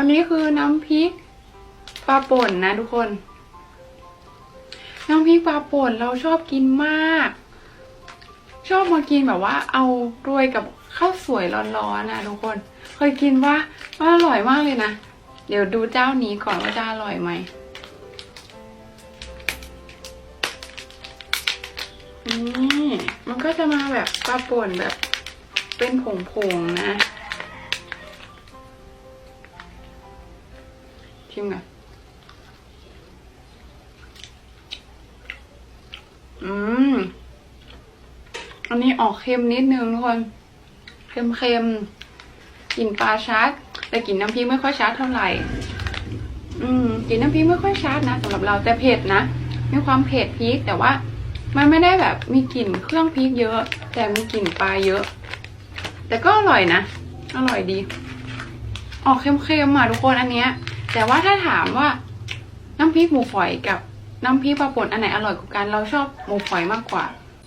อันนี้คือน้ำพริกปลาป่นนะทุกคน น้ำพริกปลาป่นเราชอบกินมาก ชอบมากินแบบว่า เอาโรยกับข้าวสวยร้อนๆนะทุกคน เคยกินว่าว่าอร่อยมากเลยนะ เดี๋ยวดูเจ้านี้ก่อนว่าจะอร่อยไหมนี่มันก็จะมาแบบปลาป่นแบบเป็นผงๆนะ ชิมกันอืม อันนี้ออกเค็มนิดนึงทุกคน เค็มๆกลิ่นปลาชัด แต่กลิ่นน้ำพริกไม่ค่อยชัดเท่าไหร่ อืมกลิ่นน้ำพริกไม่ค่อยชัดนะสำหรับเราแต่เผ็ดนะมีความเผ็ดพริกแต่ว่า มันไม่ได้แบบมีกลิ่นเครื่องพริกเยอะ แต่มีกลิ่นปลาเยอะ แต่ก็อร่อยนะ อร่อยดี ออกเค็มๆอะทุกคนอันเนี้ย แต่ว่าถ้าถามว่าน้ำพริกหมูฝอยกับน้ำพริกปลาป่นอันไหนอร่อยกว่ากัน เราชอบหมูฝอยมากกว่า